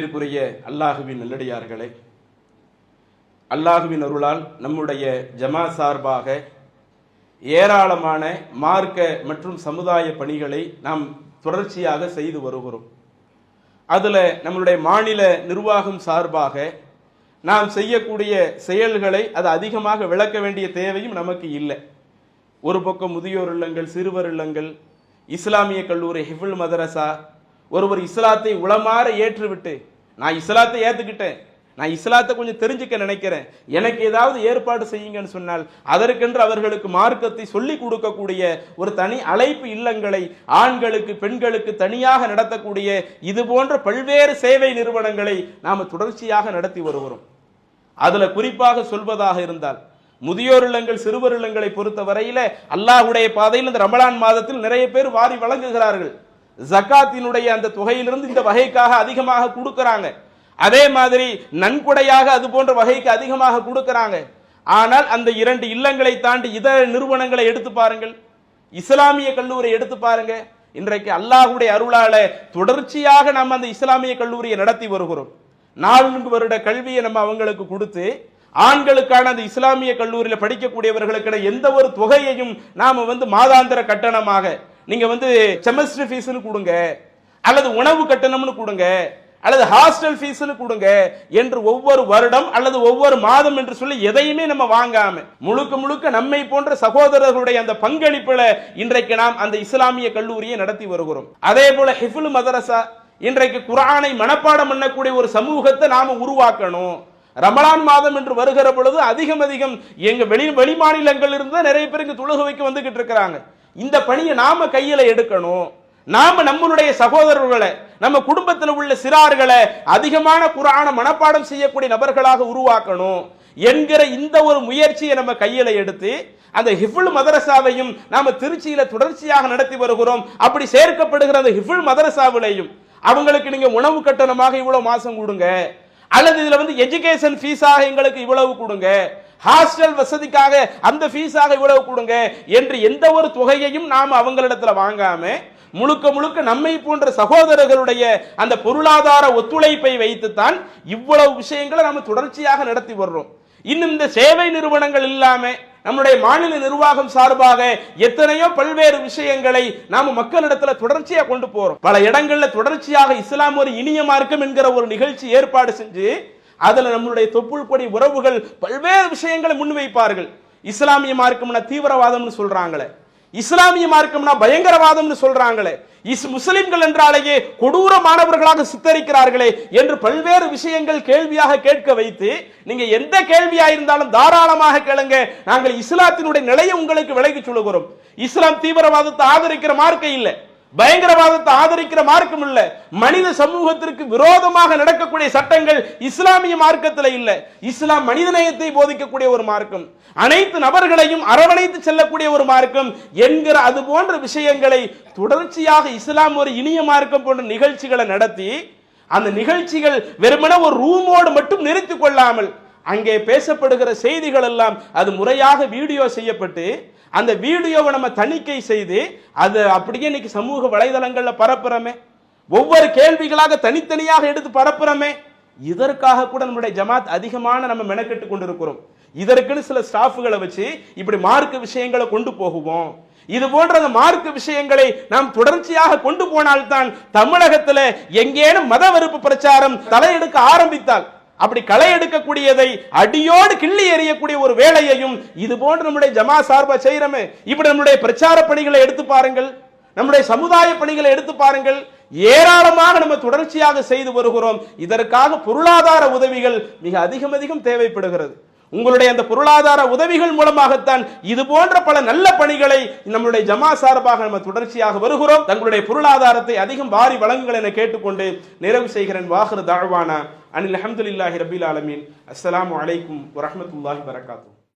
அன்பிற்குரிய அல்லாஹுவின் நல்லடியார்களே. அல்லாஹுவின் அருளால் நம்முடைய ஜமா சார்பாக ஏராளமான மார்க்க மற்றும் சமுதாய பணிகளை நாம் தொடர்ச்சியாக செய்து வருகிறோம். அதில் நம்மளுடைய மாநில நிர்வாகம் சார்பாக நாம் செய்யக்கூடிய செயல்களை அது அதிகமாக விளக்க வேண்டிய தேவையும் நமக்கு இல்லை. ஒரு பக்கம் முதியோர் இல்லங்கள் சிறுவர் இல்லங்கள் இஸ்லாமிய கல்லூரி ஹிஃபுல் மதரசா ஒருவர் இஸ்லாத்தை உளமாற ஏற்றுவிட்டு நான் இஸ்லாத்தை ஏற்றுக்கிட்டேன் நான் இஸ்லாத்தை கொஞ்சம் தெரிஞ்சுக்க நினைக்கிறேன். எனக்கு ஏதாவது ஏற்பாடு செய்யுங்கன்னு சொன்னால் அதற்கென்று அவர்களுக்கு மார்க்கத்தை சொல்லி கொடுக்கக்கூடிய ஒரு தனி அழைப்பு இல்லங்களை ஆண்களுக்கு பெண்களுக்கு தனியாக நடத்தக்கூடிய இது போன்ற பல்வேறு சேவை நிறுவனங்களை நாம் தொடர்ச்சியாக நடத்தி வருகிறோம். அதில் குறிப்பாக சொல்வதாக இருந்தால் முதியோர் இல்லங்கள் சிறுவர் இல்லங்களை பொறுத்த வரையில அல்லாஹுடைய பாதையில் இந்த ரமலான் மாதத்தில் நிறைய பேர் வாரி வழங்குகிறார்கள். ஜக்காத்தினுடைய அந்த தொகையிலிருந்து இந்த வகைக்காக அதிகமாக கொடுக்கறாங்க. அதே மாதிரி நன்கொடையாக அது போன்ற வகைக்கு அதிகமாக கொடுக்கறாங்க. ஆனால் அந்த இரண்டு இல்லங்களை தாண்டி இதர நிறுவனங்களை எடுத்து பாருங்கள். இஸ்லாமிய கல்லூரியை எடுத்து பாருங்க. இன்றைக்கு அல்லாஹுடைய அருளால தொடர்ச்சியாக நாம் அந்த இஸ்லாமிய கல்லூரியை நடத்தி வருகிறோம். நான்கு வருட கல்வியை நம்ம அவங்களுக்கு கொடுத்து ஆண்களுக்கான அந்த இஸ்லாமிய கல்லூரியில் படிக்கக்கூடியவர்களுக்கான எந்த ஒரு தொகையையும் நாம் வந்து மாதாந்திர கட்டணமாக நீங்க வந்து செமஸ்டர் ஃபீஸ்னு கொடுங்க அல்லது உணவு கட்டணம்னு கொடுங்க அல்லது ஹாஸ்டல் ஃபீஸ்னு கொடுங்க என்று ஒவ்வொரு வருடம் அல்லது ஒவ்வொரு மாதம் என்று சொல்லி எதையுமே நம்ம வாங்காம முழுக்க முழுக்க நம்மை போன்ற சகோதரர்களுடைய அந்த பங்களிப்புல இன்றைக்கு நாம் அந்த இஸ்லாமிய கல்லூரியை நடத்தி வருகிறோம். அதே போல ஹிஃபுல் மதரசா இன்றைக்கு குரானை மனப்பாடம் பண்ணக்கூடிய ஒரு சமூகத்தை நாம உருவாக்கணும். ரமலான் மாதம் என்று வருகிற பொழுது அதிகம் அதிகம் எங்க வெளி வெளி மாநிலங்கள் இருந்து தான் நிறைய பேர் இங்க தொழுக வைக்க வந்துகிட்டு இருக்கிறாங்க. இந்த பணியை நாம கையில எடுக்கணும். நாம நம்மளுடைய சகோதரர்களை நம்ம குடும்பத்தில் உள்ள சிறார்களை அதிகமான குரான மனப்பாடம் செய்யக்கூடிய நபர்களாக உருவாக்கணும் என்கிற இந்த ஒரு முயற்சியை நம்ம கையில எடுத்து அந்த ஹிஃபுல் மதரசாவையும் நாம திருச்சியில தொடர்ச்சியாக நடத்தி வருகிறோம். அப்படி சேர்க்கப்படுகிற அந்த ஹிஃபுல் மதரசாவிலையும் அவங்களுக்கு நீங்க உணவு கட்டணமாக இவ்வளவு மாசம் கொடுங்க. அல்லது இதுல வந்து எஜுகேஷன் ஃபீஸாக எங்களுக்கு இவ்வளவு கொடுங்க. ஹாஸ்டல் வசதிக்காக அந்த ஃபீஸாக இவ்வளவு கொடுங்க என்று எந்த ஒரு தொகையையும் நாம் அவங்களிடத்துல வாங்காம முழுக்க முழுக்க நம்மை போன்ற சகோதரர்களுடைய அந்த பொருளாதார ஒத்துழைப்பை வைத்துத்தான் இவ்வளவு விஷயங்களை நம்ம தொடர்ச்சியாக நடத்தி வர்றோம். இன்னும் இந்த சேவை நிறுவனங்கள் இல்லாம நம்முடைய மாநில நிர்வாகம் சார்பாக எத்தனையோ பல்வேறு விஷயங்களை நாம மக்களிடத்துல தொடர்ச்சியா கொண்டு போறோம். பல இடங்கள்ல தொடர்ச்சியாக இஸ்லாம் ஒரு இனிய மார்க்கம் என்கிற ஒரு நிகழ்ச்சி ஏற்பாடு செஞ்சு அதில் நம்மளுடைய தொப்புள் கொடி உறவுகள் பல்வேறு விஷயங்களை முன்வைப்பார்கள். இஸ்லாமிய மார்க்கம்னா தீவிரவாதம்னு சொல்றாங்களே. இஸ்லாமிய மார்க்கம்னா பயங்கரவாதம்னு சொல்றாங்களே. இஸ் முஸ்லிம்கள் என்றாலேயே கொடூரமானவர்களாக சித்தரிக்கிறார்களே என்று பல்வேறு விஷயங்கள் கேள்வியாக கேட்க வைத்து நீங்க எந்த கேள்வியா இருந்தாலும் தாராளமாக கேளுங்க. நாங்கள் இஸ்லாத்தினுடைய நிலையை உங்களுக்கு விலகி சொல்லுகிறோம். இஸ்லாம் தீவிரவாதத்தை ஆதரிக்கிற மார்க்கை இல்லை. பயங்கரவாதத்தை ஆதரிக்கிற மார்க்கம் இல்ல. மனித சமூகத்திற்கு விரோதமாக நடக்கக்கூடிய சட்டங்கள் இஸ்லாமிய மார்க்கத்தில் இல்ல. இஸ்லாம் மனிதநேயத்தை போதிக்கக்கூடிய ஒரு மார்க்கம். அனைத்து நபர்களையும் அரவணைத்து செல்லக்கூடிய ஒரு மார்க்கம் என்கிற அது போன்ற விஷயங்களை தொடர்ச்சியாக இஸ்லாம் ஒரு இனிய மார்க்கம் போன்ற நிகழ்ச்சிகளை நடத்தி அந்த நிகழ்ச்சிகள் வெறுமன ஒரு ரூமோடு மட்டும் நிறுத்திக் கொள்ளாமல் அங்கே பேசப்படுகிற செய்திகள் எல்லாம் அது முறையாக வீடியோ செய்யப்பட்டு அந்த வீடியோவை நம்ம தணிக்கை செய்து அது அப்படியே இன்னைக்கு சமூக வலைதளங்களில் பரப்புறமே. ஒவ்வொரு கேள்விகளாக தனித்தனியாக எடுத்து பரப்புறமே. இதற்காக கூட நம்முடைய ஜமாத் அதிகமான நம்ம மெனக்கெட்டு கொண்டிருக்கிறோம். இதற்குன்னு சில ஸ்டாஃப்களை வச்சு இப்படி மார்க் விஷயங்களை கொண்டு போகுவோம். இது போன்ற அந்த மார்க் விஷயங்களை நாம் தொடர்ச்சியாக கொண்டு போனால்தான் தமிழகத்தில் எங்கேனும் மத வெறுப்பு பிரச்சாரம் தலையெடுக்க ஆரம்பித்தால் அப்படி களை எடுக்கக்கூடியதை அடியோடு கிள்ளி எறியக்கூடிய ஒரு வேலையையும் இது போன்று நம்முடைய ஜமா சார்பா செய்யறமே இப்படி நம்முடைய பிரச்சார பணிகளை எடுத்து பாருங்கள். நம்முடைய சமுதாய பணிகளை எடுத்து பாருங்கள். ஏராளமாக நம்ம தொடர்ச்சியாக செய்து வருகிறோம். இதற்காக பொருளாதார உதவிகள் மிக அதிகம் அதிகம் தேவைப்படுகிறது. உங்களுடைய அந்த பொருளாதார உதவிகள் மூலமாகத்தான் இது போன்ற பல நல்ல பணிகளை நம்மளுடைய ஜமா சார்பாக நம்ம தொடர்ச்சியாக வருகிறோம். தங்களுடைய பொருளாதாரத்தை அதிகம் வாரி வழங்குங்கள் என கேட்டுக்கொண்டு நிறைவு செய்கிறேன். வாகர் தாழ்வானா அனில் அஹமதுல்லாஹி ரபீல் ஆலமீன். அஸ்லாம் அலைக்கும் வரமத்துல்லாஹி வரகாத்து